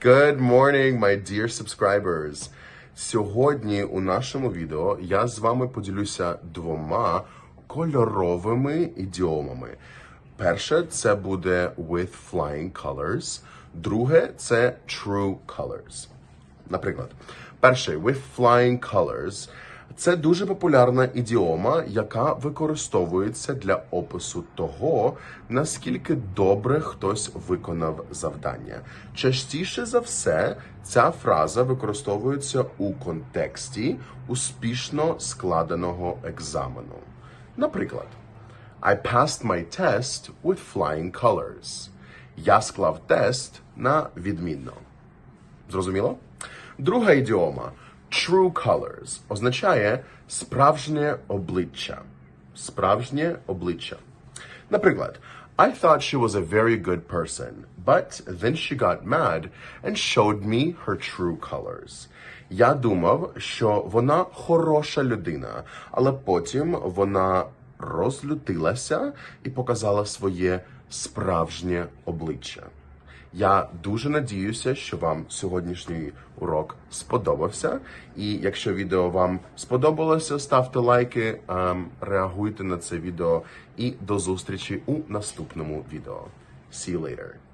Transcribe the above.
Good morning, my dear subscribers. Сьогодні у нашому відео я з вами поділюся двома кольоровими ідіомами. Перше це буде with flying colors, друге це true colors. Наприклад, перший with flying colors це дуже популярна ідіома, яка використовується для опису того, наскільки добре хтось виконав завдання. Частіше за все, ця фраза використовується у контексті успішно складеного екзамену. Наприклад, I passed my test with flying colors. Я склав тест на відмінно. Зрозуміло? Друга ідіома true colors означає справжнє обличчя. Справжнє обличчя. Наприклад, I thought she was a very good person, but then she got mad and showed me her true colors. Я думав, що вона хороша людина, але потім вона розлютилася і показала своє справжнє обличчя. Я дуже надіюся, що вам сьогоднішній урок сподобався. І якщо відео вам сподобалося, ставте лайки, ем, реагуйте на це відео і до зустрічі у наступному відео. See you later.